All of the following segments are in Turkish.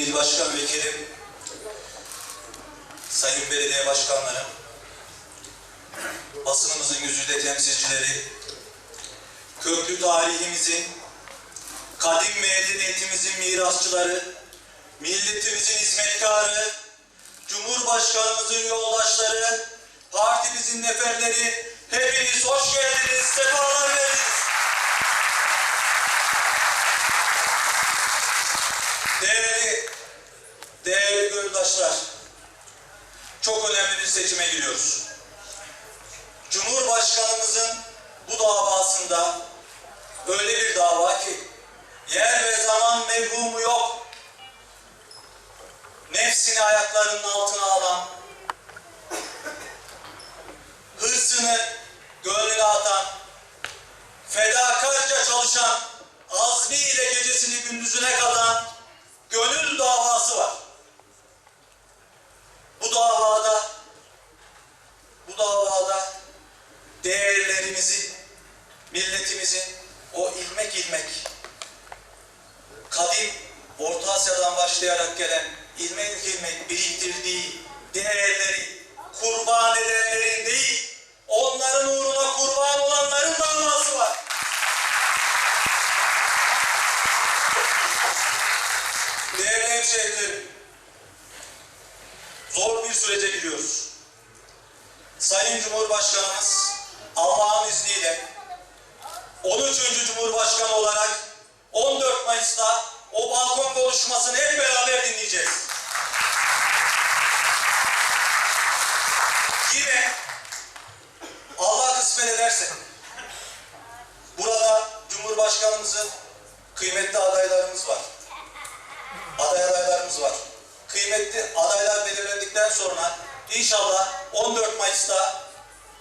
İl Başkan Vekilim, Sayın Belediye Başkanlarım, basınımızın güzide temsilcileri, köklü tarihimizin, kadim medeniyetimizin mirasçıları, milletimizin hizmetkarı, Cumhurbaşkanımızın yoldaşları, partimizin neferleri, hepiniz hoş geldiniz, sefalar verdiniz. Değerli, değerli gönüldaşlar, çok önemli bir seçime giriyoruz. Cumhurbaşkanımızın bu davasında öyle bir dava ki yer ve zaman mevhumu yok. Nefsini ayaklarının altına alan, hırsını gönlüne atan, fedakarca çalışan, azmiyle gecesini gündüzüne katan gönül davası var. Bu davada bu davada değerlerimizi, milletimizin o ilmek ilmek kadim Orta Asya'dan başlayarak gelen ilmek ilmek biriktirdiği değerleri kurban edenlerin değil, onların uğruna kurban olanların davası var. Değerli hemşehrilerim, zor bir sürece giriyoruz. Sayın Cumhurbaşkanımız Allah'ın izniyle 13. Cumhurbaşkanı olarak 14 Mayıs'ta balkon konuşmasını hep beraber dinleyeceğiz. Yine Allah kısmet ederse burada Cumhurbaşkanımızın kıymetli adaylarımız var. Aday adaylarımız var. Kıymetli adaylar belirlendikten sonra inşallah 14 Mayıs'ta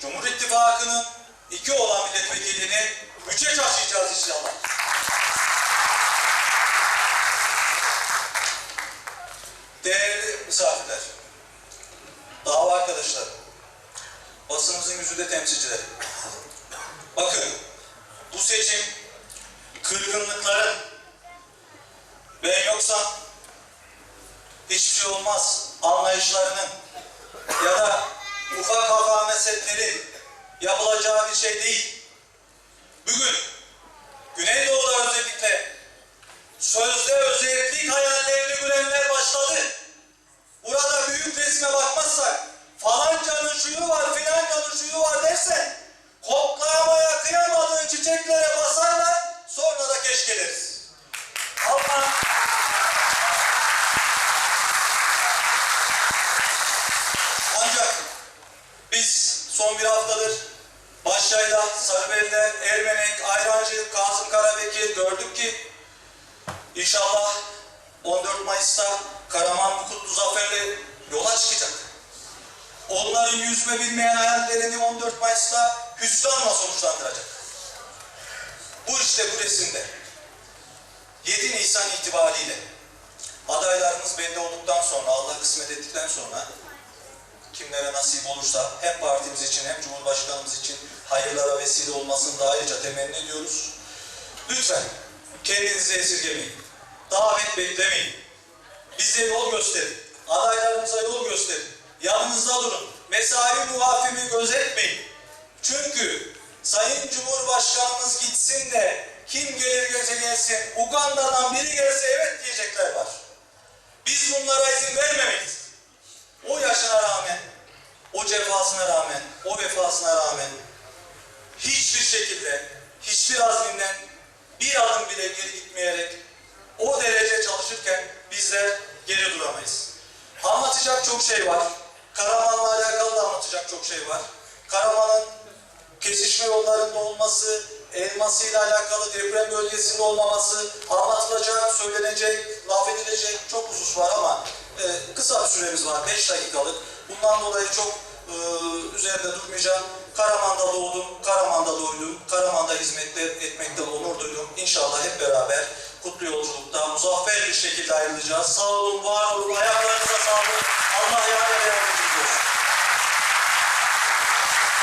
Cumhur İttifakı'nın iki olan milletvekilini üçe taşıyacağız inşallah. Değerli misafirler, dava arkadaşlar, basınımızın yüzünde temsilcileri. Bakın, bu seçim kırgınlıkların ben yoksam hiçbir şey olmaz anlayışlarının ya da ufak hava meselelerin yapılacağı bir şey değil. Bugün Güneydoğu'da özellikle sözde özellik çiçeklere basarlar sonra da keşkeleriz. Allah Ancak biz son bir haftadır Başyayla, Sarıbeliler, Ermenek, Ayrancı, Kasım Karabekir gördük ki inşallah 14 Mayıs'ta Karaman kutlu zaferle yola çıkacak. Onların yüzme bilmeyen hayallerini 14 Mayıs'ta hüsranla sonuçlandıracak. Bu işte bu resimde. 7 Nisan itibariyle adaylarımız belli olduktan sonra, Allah kısmet ettikten sonra kimlere nasip olursa hem partimiz için hem Cumhurbaşkanımız için hayırlara vesile olmasını da ayrıca temenni ediyoruz. Lütfen kendinizi esirgemeyin. Davet beklemeyin. Bize yol gösterin. Adaylarımıza yol gösterin. Yanınızda durun. Mesai muafimi gözetmeyin. Çünkü Sayın Cumhurbaşkanımız gitsin de kim gelir gelse gelsin Uganda'dan biri gelse evet diyecekler var. Biz bunlara izin vermemeyiz o yaşına rağmen, o cefasına rağmen, o vefasına rağmen hiçbir şekilde, hiçbir azminden bir adım bile geri gitmeyerek o derece çalışırken bizler geri duramayız. Anlatacak çok şey var. Karaman'la alakalı da anlatacak çok şey var. Karaman'ın kesişme yollarında olması, elmasıyla alakalı deprem bölgesinde olmaması, anlatılacak, söylenecek, laf edilecek çok husus var ama e, kısa bir süremiz var, 5 dakikalık. Bundan dolayı çok e, üzerinde durmayacağım. Karaman'da doğdum, Karaman'da doydum, Karaman'da hizmette etmekte onur duydum. İnşallah hep beraber kutlu yolculukta muzaffer bir şekilde ayrılacağız. Sağ olun, var olun, ayaklarınıza sağlık. Allah yar yardımcınız.